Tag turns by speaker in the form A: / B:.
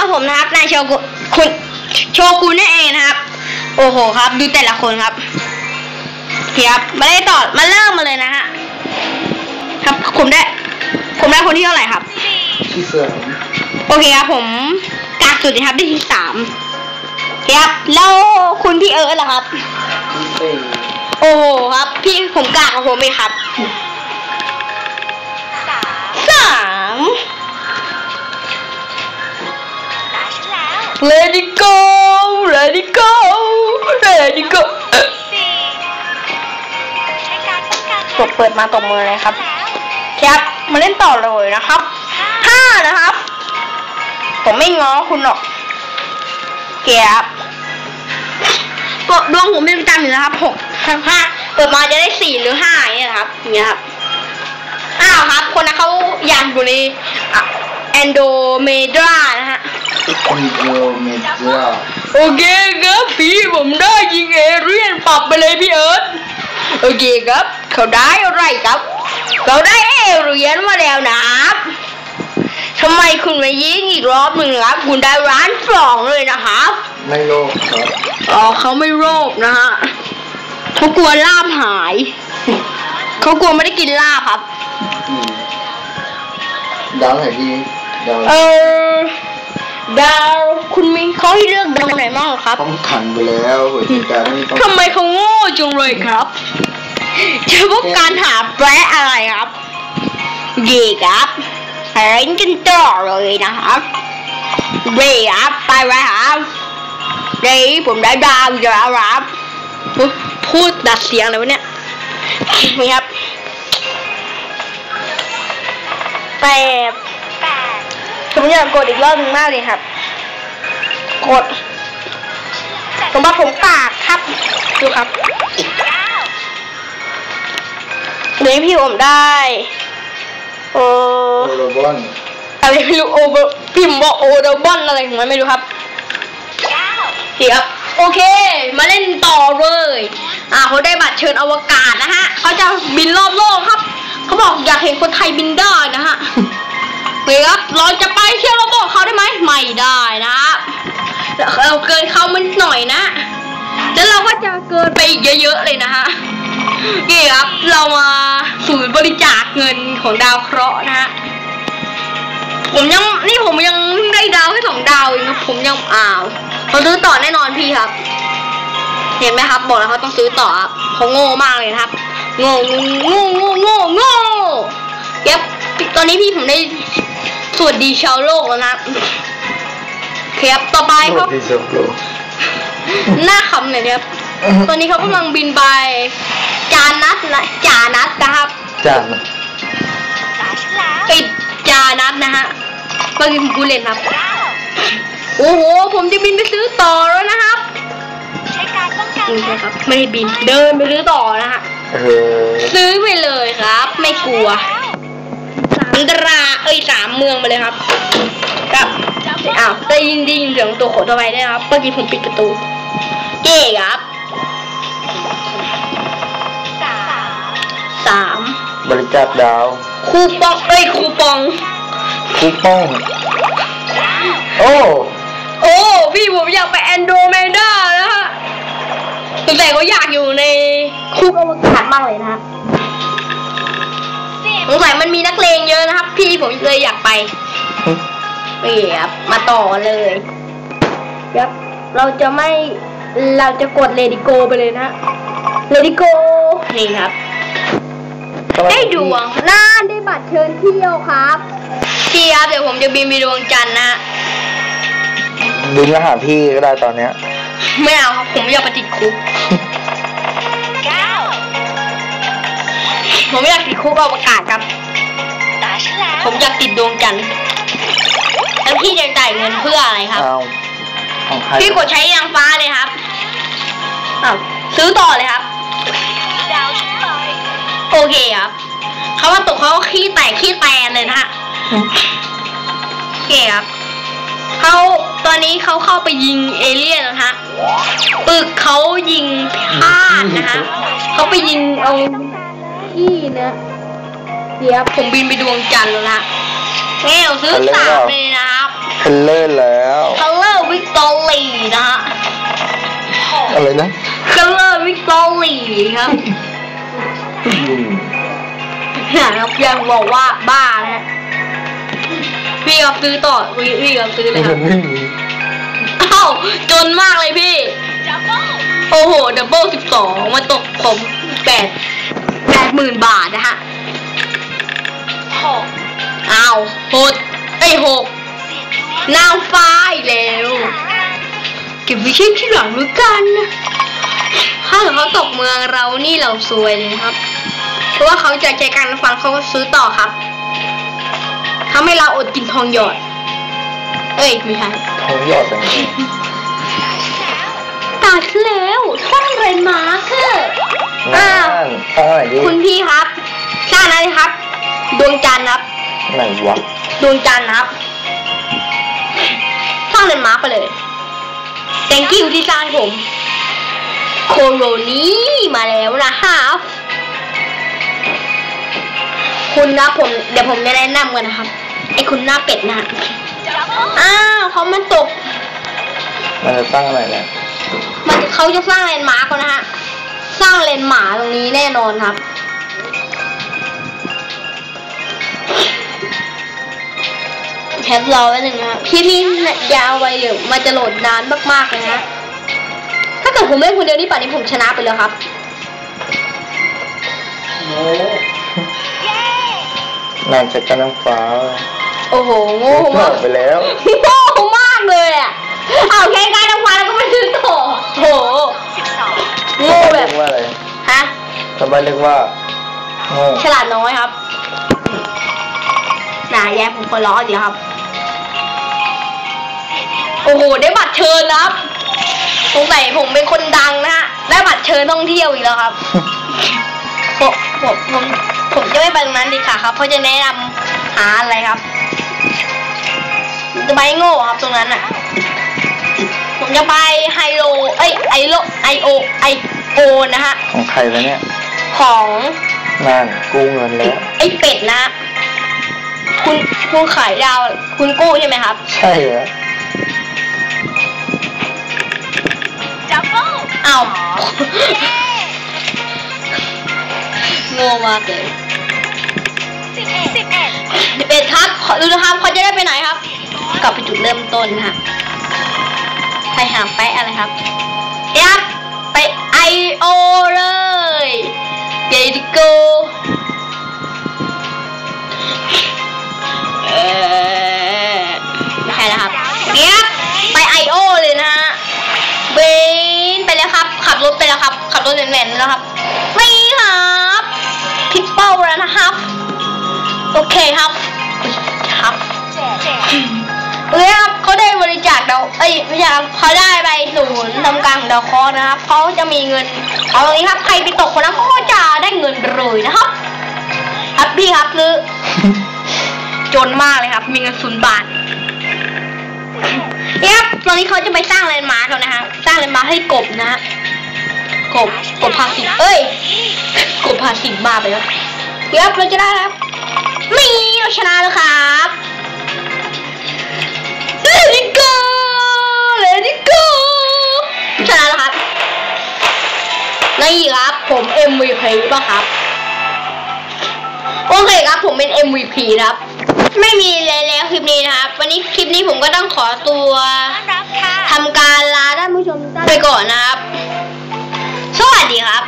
A: กับผมนะครับนายโชกุคุณโชกุนนั่นเองนะครับ โอ้โหครับ ดูแต่ละคนครับโอเคครับมาเล่นต่อมาเริ่มมาเลยนะฮะครับผมได้ ผมได้คนที่เท่าไหร่ครับ
B: ที่เสื่อม
A: โอเคครับผมกากสุดนะครับได้ที่สามโอเคครับแล้วคุณพี่เอิร์ธล่ะครับ
B: ที่สี่
A: โอ้โหครับ พี่ผมกากกับผมเองครับ Let it go Let it go Let it go กดเปิดมาตบมือเลยครับครับมาเล่นต่อเลยนะครับห้านะครับ ผมไม่ง้อคุณหรอกเกียบกดดวงผมเป็นประจำอยู่นะครับหกห้าเปิดมาจะได้สี่หรือห้าเงี้ยครับเงี้ยครับอ้าวครับ คนนั้นเขาอยากอยู่ใน อนโดเมดรานะฮะ
B: มีโดเมดรา
A: โอเคครับพี่ผมได้ยิงเอเรียนปรับไปเลยพี่เอิร์ธโอเคครับ เขาได้อะไรครับ เขาได้เอเรียนมาแล้วนะครับทำไมคุณมายิงอีกรอบหนึ่งครับ คุณได้ร้านสองเลยนะครับ
B: ไม่โลภครับ
A: อ๋อเขาไม่โรคนะฮะเขากลัวลาบหาย เขากลัวไม่ได้กินลาบครับ
B: อืมดาวไหนดีดาว
A: เออดาวคุณมีเขาให้เลือกดาวไหนบ้างครับ
B: ต้องขันไปแล้วหัวใจการไม่ต้อง
A: ทำไมเขาโง่จังเลยครับเฉพาะการหาแปรอะไรครับเย่ครับเห็นกันต่อเลยนะครับเย่ครับไปไว้ครับเดี๋ยวผมได้ดาวอยู่แล้วครับอุ๊ยพูดดัดเสียงเลยวะเนี่ยนี่ครับแปด ผมอยากกดอีกรอบหนึงมากเลยครับ กดผมว่าผมปากครับดูครับเดี๋ยวพี่ผมได้โอ
B: โอโรบอน
A: อะไรไม่รู้โอเวอร์พิมพ์ว่าโอเดบอนอะไรของมันไม่รู้ครับเดี๋ยวครับโอเค มาเล่นต่อเลย อ่าเขาได้บัตรเชิญอวกาศนะฮะเขาจะบินรอบโลกครับ เขาบอกอยากเห็นคนไทยบินได้นะฮะ เฮ้ยครับ เราจะไปเที่ยวรอบโลกเขาได้ไหมไม่ได้นะครับเราเกินเขามันหน่อยนะ แล้วเราก็จะเกินไปอีกเยอะๆเลยนะฮะนี่ครับ เรามาศูนย์บริจาคเงินของดาวเคราะห์นะฮะผมยังนี่ผมยังได้ดาวแค่สองดาวเองครับผมยังอ้าวเราซื้อต่อแน่นอนพี่ครับ เห็นไหมครับ บอกแล้วเขาต้องซื้อต่อครับเขาโง่มากเลยนะครับโง่โง่โง่โง่โง่เย็บ ตอนนี้พี่ผมได้สวัสดีชาวโลกแล้วนะครับต่อไปครับ
B: ที่สุดโลก
A: หน้าขำหน่อยครับ ตอนนี้เขากำลังบินไป จานัทนะจานัทนะครับ
B: จาน
A: ปิดจานัทนะฮะเมื่อกี้ผมพูดเล่นครับ โอ้โห ผมจะบินไปซื้อต่อแล้วนะครับนี่ครับ ไม่ให้บิน เดินไปซื้อต่อนะฮะ
B: เออ
A: ซื้อไปเลยครับ ไม่กลัว สามตราเอ้ยสามเมืองไปเลยครับ ครับอ้าวได้ยินได้ยินเสียงตัวขนตัวไปได้วยครับเมื่อกี้ผมปิดประตู เก๋ครับสาม
B: บริจาคดาว
A: คูปองเอ้ยคูปอง
B: คูปอง โอ้
A: โอ้พี่ผมอยากไปแอนโดรเมดานะฮะสงสัยเขาอยากอยู่ในคุกอวกาศมากเลยนะฮะสงสัยมันมี นักเลงเยอะนะครับ พี่ผมเลยอยากไปนี่ครับมาต่อกันเลยครับ เราจะไม่เราจะกดเลดิโกไปเลยนะเลดิโกนี่ครับ ได้ดวงน่าได้บัตรเชิญเที่ยวครับพี่ครับเดี๋ยวผมจะบินไปดวงจันทร์นะฮะ
B: บินมาหาพี่ก็ได้ตอนเนี้ย
A: ไม่เอาครับผมไม่อยากไปติดคุกผมไม่อยากติดคุกอวกาศครับ ผมอยากติดดวงจันทร์แล้วพี่จะจ่ายเงินเพื่ออะไรครับ
B: เอาของใคร
A: พี่กดใช้ยางฟ้าเลยครับอ้าวซื้อต่อเลยครับ โอเคครับเขาว่าตกเขาก็ขี้แตกขี้แตนเลยนะฮะโอเคครับเขาตอนนี้เขาเข้าไปยิงเอเลี่ยนนะฮะปึกเขายิงพลาดนะฮะเขาไปยิงเอาขี้นะ เจี๊ยผมบินไปดวงจันทร์แล้วนะแฮ้ซื้อสามเลยนะครับคัล
B: เลอร์แล้วคัลเลอร์วิกตอรี่นะ
A: ฮะอะไรนะคัลเลอร์วิกต
B: อรี่ครับ
A: นะครับยังบอกว่าบ้านะพี่กับซื้อต่อพี่กับซื้อเลยครับ
B: เอ้า
A: จนมากเลยพี่โอ้โหดับเบิลสิบสองมาตกผมแปดแปดหมื่นบาทนะฮะ อ้าวหดไอ้ยหกนางฟ้าอีกแล้ว เก็บไว้เช็คที่หลังด้วยกันนะถ้าเกิดเขาตกเมืองเรานี่เราซวยเลยครับ เพราะว่าเขาจะใจการฟังเขาก็ซื้อต่อครับทำให้เราอดกินทองหยอด เอ้ยไม่ใช่
B: ทองหยอดแต่นี่
A: ตัดแล้วสร้างเรนมาร์คเกอร์
B: นั่
A: อ้าว
B: นตั้งไหนดิ
A: คุณพี่ครับสร้างอะไรครับ ดวงจันทร์ครับ
B: ไหนวะ
A: ดวงจันทร์ครับสร้างเรนมาร์คไปเลย thank you ที่สร้างให้ผมโคโรนี่มาแล้วนะครับคุณนะผม เดี๋ยวผมจะแนะนำกันนะครับ ไอ้คุณหน้าเป็ดนะฮะอ้าวเขามันตก
B: มันจะตั้งอะไรเนี่ย
A: มันเขาจะสร้างเลนด์มาร์กแล้วนะฮะ สร้างเลนด์หมาตรงนี้แน่นอนครับ คปรอไว้หนึ่งนะครับคลิปนี้ยาวไปเดี๋ยวมันจะโหลดนานมากๆเลยนะฮะถ้าเกิดผมเล่นคนเดียวนี่ป่านนี้ผมชนะไปแล้วครับ
B: นางจักรน้ำฟ้า
A: โอ้โหโง่
B: จ
A: มาก
B: บไปแล้ว
A: โง่มากเลยอะเอาแค่การทำฟันแล้วก็ไม่ซื้อต่อโอ้โหโง่แบ
B: เรีย
A: บ
B: กว่าอะไร
A: ฮะ
B: ทำไมเรียกว่าโง่
A: ฉลาดน้อยครับน่าแย่ผมคนล้อเดียวครับ โอ้โห ได้บัตรเชิญนะครับสงสัยผมเป็นคนดังนะฮะ ได้บัตรเชิญท่องเที่ยวอีกแล้วครับ ผมผมผมผมจะไม่ไปตรงนั้นดีค่ะครับ เพราะจะแนะนำหาอะไรครับจะไปโง่ครับตรงนั้นอะ ผมจะไปไฮโล เอ้ยไอโลไอโอไอโอนะฮะ
B: ของใครวะเนี่ย
A: ของ
B: นั่นกู้เงินแล้ว
A: ไอเป็ดนะ คุณคุณขายดาว คุณกู้ใช่ไหมครับ
B: ใช่เหรอ
A: อ้าวโง่มากเลยเป็ดครับ ขอดูนะครับเขาจะได้ไปไหนครับ กลับไปจุดเริ่มต้นนะฮะไปหาแปะอะไรครับยับไปไอโอเลยเดดิโก แล้วครับขับรถแหวนๆแล้วครับนี่ครับทิปเปิลแล้วนะครับ โอเคครับครับเอ้ยครับเขาได้บริจาคเดาเอ้ยไม่ใช่คเขาได้ไปศูนย์ทำการของดาวคราะห์นะครับเขาจะมีเงินเอาตรงนี้ครับใครไปตกคนนั้นเขาก็จะได้เงินเลยนะครับ ครับพี่ครับคือจนมากเลยครับ มีเงินศูนย์บาทเนี่ยครับตอนนี้เขาจะไปสร้างแลนด์มาร์กแล้วนะฮะ สร้างแลนด์มาร์กให้กบนะฮะ กบกบพาสิเอ้ยกบพาสิบ้าไปแล้วเดี๋ยวเราจะได้แล้วครับนี่เราชนะแล้วครับ Let it go Let it go ชนะแล้วครับนี่ครับผม MVP ป่ะครับโอเคครับผมเป็น MVP นะครับ ไม่มีเลยแล้วคลิปนี้นะครับ วันนี้คลิปนี้ผมก็ต้องขอตัวทำการลาท่านผู้ชมทุกท่านไปก่อนนะครับ สวัสดีครับ